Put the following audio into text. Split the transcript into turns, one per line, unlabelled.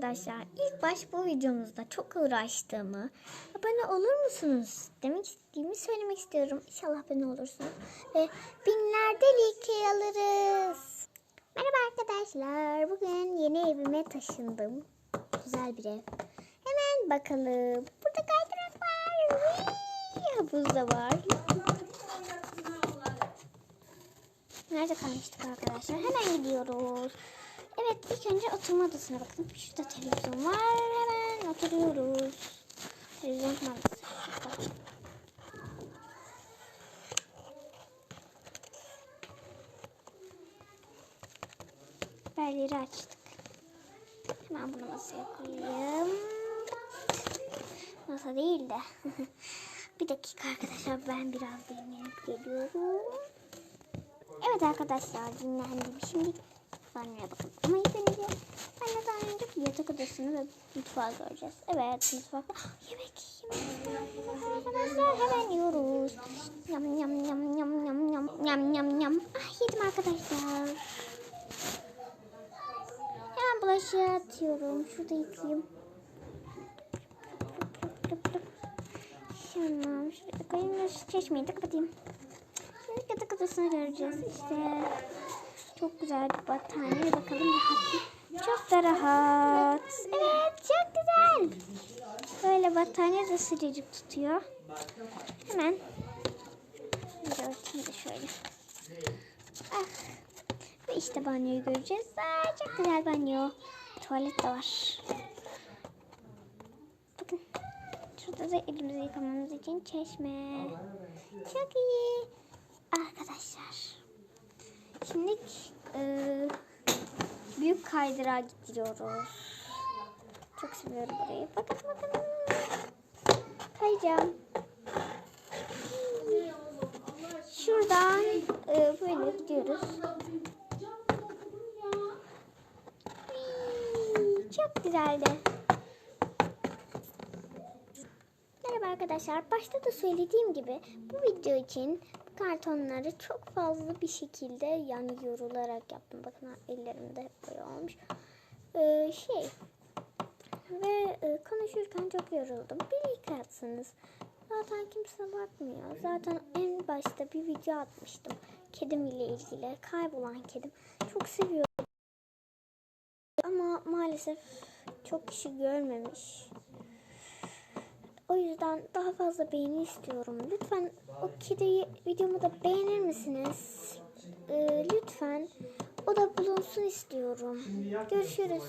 arkadaşlar. İlk baş bu videomuzda çok uğraştığımı, abone olur musunuz demek istediğimi söylemek istiyorum. İnşallah abone olursunuz. Ve binlerce like alırız. Merhaba arkadaşlar. Bugün yeni evime taşındım. Güzel bir ev. Hemen bakalım. Burada kaydırak var. Whee! Havuz da var. Nerede kalmıştık arkadaşlar? Hemen gidiyoruz. Evet ilk önce oturma odasına bakın. Şurada televizyon var. Hemen oturuyoruz. Televizyon kumandası. Berleri açtık. Hemen bunu masaya koyayım. Masa değil de. bir dakika arkadaşlar ben biraz dinlenip geliyorum. Evet arkadaşlar dinlendim. Şimdi banyoya bakalım. Ama ilk önce banyodan önce bir yatak odasını ve mutfağı göreceğiz. Evet mutfakta yemek yemek. Arkadaşlar hemen yiyoruz. Yam yam yam yam yam yam yam yam yam. Ah yedim arkadaşlar. Hemen bulaşığı atıyorum. Şurada yıkayayım. Tamam. Şuraya koyayım. Şu çeşmeyi de kapatayım. Şimdi yatak odasını göreceğiz. İşte çok güzel bir battaniye. Bakalım rahat? Çok da rahat. Evet çok güzel. Böyle battaniye de sıcacık tutuyor. Hemen örteyim de şöyle. Ah. Ve işte banyoyu göreceğiz. Aa, çok güzel banyo. Tuvalet de var. Bakın. Şurada da elimizi yıkamamız için çeşme. Çok iyi. Arkadaşlar. Şimdi e, büyük kaydırağa gidiyoruz. Çok seviyorum burayı. Bakın bakın. Kayacağım. Şuradan e, böyle gidiyoruz. Çok güzeldi. Merhaba arkadaşlar. Başta da söylediğim gibi bu video için kartonları çok fazla bir şekilde yani yorularak yaptım. Bakın ellerimde böyle olmuş. Ee, şey ve e, konuşurken çok yoruldum. Bir like atsanız. Zaten kimse bakmıyor. Zaten en başta bir video atmıştım. Kedim ile ilgili. Kaybolan kedim. Çok seviyorum. Ama maalesef çok kişi görmemiş. O yüzden daha fazla beğeni istiyorum. Lütfen o kediyi videomu da beğenir misiniz? Ee, lütfen. O da bulunsun istiyorum. Görüşürüz.